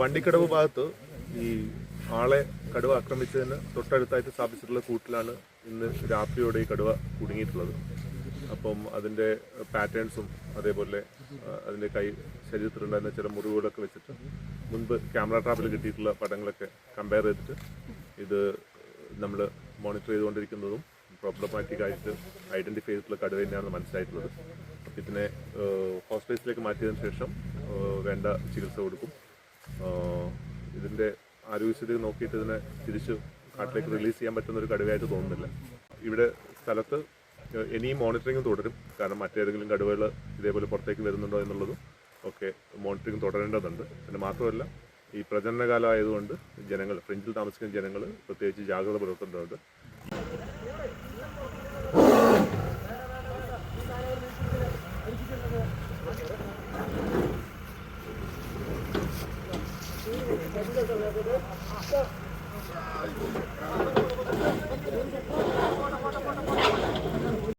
വണ്ടിക്കടവ് ഭാഗത്ത് ഈ ആളെ കടുവ ആക്രമിച്ചതിന് തൊട്ടടുത്തായിട്ട് സ്ഥാപിച്ചിട്ടുള്ള കൂട്ടിലാണ് ഇന്ന് രാത്രിയോടെ ഈ കടുവ കുടുങ്ങിയിട്ടുള്ളത്. അപ്പം അതിന്റെ പാറ്റേൺസും അതേപോലെ അതിന്റെ കൈ ശരീരത്തിലുണ്ടായിരുന്ന ചില മുറിവുകളൊക്കെ വെച്ചിട്ട് മുൻപ് ക്യാമറ ട്രാപ്പിൽ കിട്ടിയിട്ടുള്ള പടങ്ങളൊക്കെ കമ്പയർ ചെയ്തിട്ട് ഇത് നമ്മൾ മോണിറ്റർ ചെയ്തുകൊണ്ടിരിക്കുന്നതും പ്രോബ്ലമാറ്റിക് ആയിട്ട് ഐഡന്റിഫൈ ചെയ്തിട്ടുള്ള കടുവ തന്നെയാണ് മനസ്സിലായിട്ടുള്ളത്. ഇതിനെ ഹോസ്പിറ്റലിലേക്ക് മാറ്റിയതിന് ശേഷം വേണ്ട ചികിത്സ കൊടുക്കും. ഇതിന്റെ ആരോഗ്യസ്ഥിതി നോക്കിയിട്ട് ഇതിനെ തിരിച്ച് കാട്ടിലേക്ക് റിലീസ് ചെയ്യാൻ പറ്റുന്ന ഒരു കടുവയായിട്ട് തോന്നുന്നില്ല. ഇവിടെ സ്ഥലത്ത് ഇനിയും മോണിറ്ററിംഗ് തുടരും. കാരണം മറ്റേതെങ്കിലും കടുവകൾ ഇതേപോലെ പുറത്തേക്ക് വരുന്നുണ്ടോ എന്നുള്ളതും ഒക്കെ മോണിറ്ററിംഗ് തുടരേണ്ടതുണ്ട്. പിന്നെ മാത്രമല്ല ഈ പ്രജനനകാലം ആയതുകൊണ്ട് ജനങ്ങൾ ഫ്രിഞ്ചിൽ താമസിക്കുന്ന ജനങ്ങൾ പ്രത്യേകിച്ച് ജാഗ്രത പുലർത്തേണ്ടതുണ്ട്. 자, 이거.